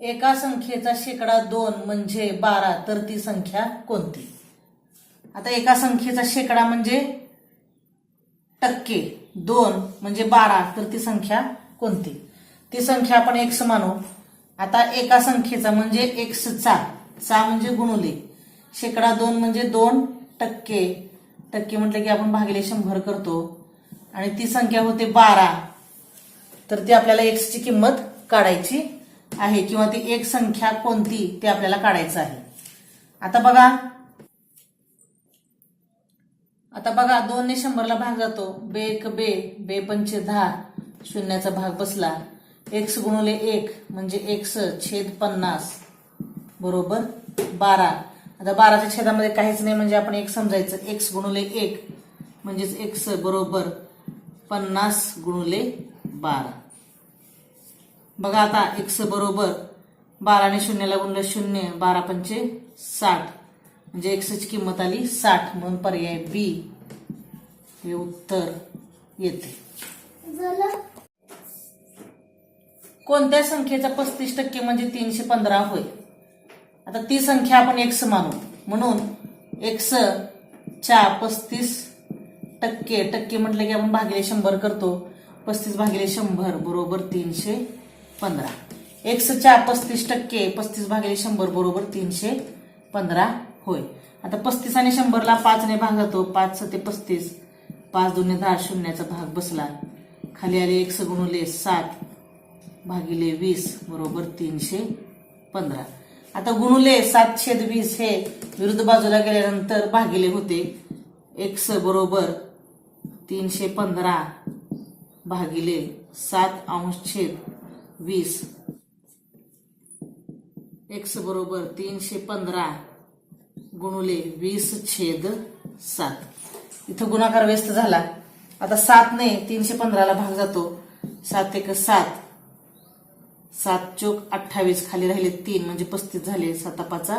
एका संख्येचा शेकडा दोन म्हणजे बारा तर ती संख्या कोणती? आता एका संख्येचा शेकडा म्हणजे टक्के दोन म्हणजे बारा तर ती संख्या कोणती? ती संख्या आपण एक्स मानू. आता एका संख्येचा म्हणजे एक्सचा चा म्हणजे गुणुले. शेकडा दोन म्हणजे दोन टक्के. टक्के म्हटलं की आपण भागिले शंभर करतो. आणि ती संख्या होते बारा. तर ती आपल्याला एक्सची किंमत काढायची आहे किंवा ती एक संख्या कोणती ते आपल्याला काढायचं आहे. आता बघा. आता बघा दोनने शंभरला भाग जातो. बे एक बे. बे पंचे दहा. शून्याचा भाग बसला. एक्स गुणुले एक म्हणजे एक्स छेद पन्नास. बरोबर? बारा. आता बाराच्या छेदामध्ये काहीच नाही म्हणजे आपण एक समजायचं. एक्स गुणुले एक म्हणजेच एक्स बरोबर पन्नास गुणुले बारा. बघा आता एक्स बरोबर बाराने शून्याला गुणलं शून्य बारा पंचे साठ. म्हणजे एक्सची किंमत आली साठ. म्हणून पर्याय बी हे उत्तर येते. कोणत्या संख्येचा पस्तीस टक्के म्हणजे तीनशे पंधरा होय? आता ती संख्या आपण एक्स मानू. म्हणून एक्स च्या पस्तीस टक्के टक्के म्हटलं की आपण भागिले शंभर करतो. पस्तीस भागिले शंभर बरोबर तीनशे पंधरा. एक्सच्या पस्तीस टक्के पस्तीस भागिले शंभर बरोबर तीनशे पंधरा. होय. आता पस्तीस आणि शंभरला पाचने भाग पाच ते पस्तीस. पाच दोन्ही दहा शून्याचा भाग बसला. खाली आले एक्स गुणुले सात भागिले वीस बरोबर तीनशे पंधरा. आता गुणुले सात छेद वीस हे विरुद्ध बाजूला गेल्यानंतर भागिले होते. एक्स बरोबर तीनशे पंधरा भागिले सात अंश छेद वीस. एक्स बरोबर तीनशे पंधरा गुणुले वीस छेद सात. इथं गुणाकार व्यस्त झाला. आता सात ने तीनशे पंधराला भाग जातो. सात एक सात. सात चोक अठ्ठावीस खाली राहिले तीन म्हणजे पस्तीस झाले. सातापाचा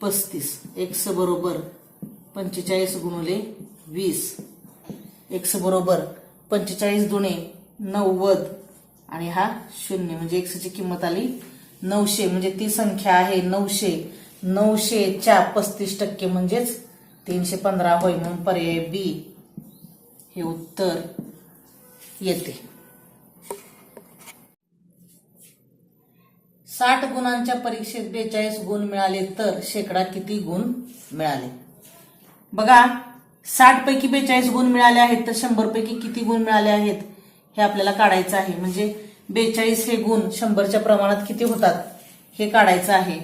पस्तीस. एक्स बरोबर पंचेचाळीस गुणुले वीस. एक्स बरोबर पंचेचाळीस दुणे नव्वद. आणि हा शून्य म्हणजे एक्सची किंमत आली नऊशे म्हणजे ती संख्या आहे नऊशे. नऊशेच्या पस्तीस टक्के म्हणजेच तीनशे पंधरा होय म्हणून पर्याय बी. हे उत्तर येते. साठ गुणांच्या परीक्षेत बेचाळीस गुण मिळाले तर शेकडा किती गुण मिळाले? बघा साठ पैकी बेचाळीस गुण मिळाले आहेत तर शंभर पैकी किती गुण मिळाले आहेत? हे आपल्याला काढायचं आहे. म्हणजे बेचाळीस हे गुण शंभरच्या प्रमाणात किती होतात? हे काढायचं आहे.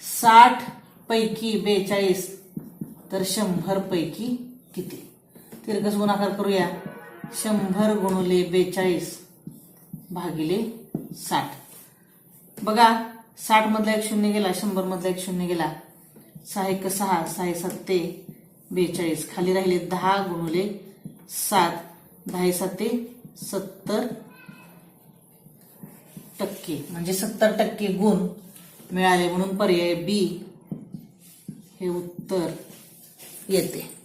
साठ पैकी बेचाळीस तर शंभर पैकी किती? तिरकस गुणाकार करूया. शंभर गुणुले बेचाळीस भागिले साठ. बघा साठ मधला एक शून्य गेला शंभर मधला एक शून्य गेला. सहा एक सहा सहा सत्ते बेचाळीस. खाली राहिले दहा गुणुले सात. दहा साते सत्तर टक्के. म्हणजे सत्तर टक्के गुण मिळाले म्हणून पर्याय बी हे उत्तर येते.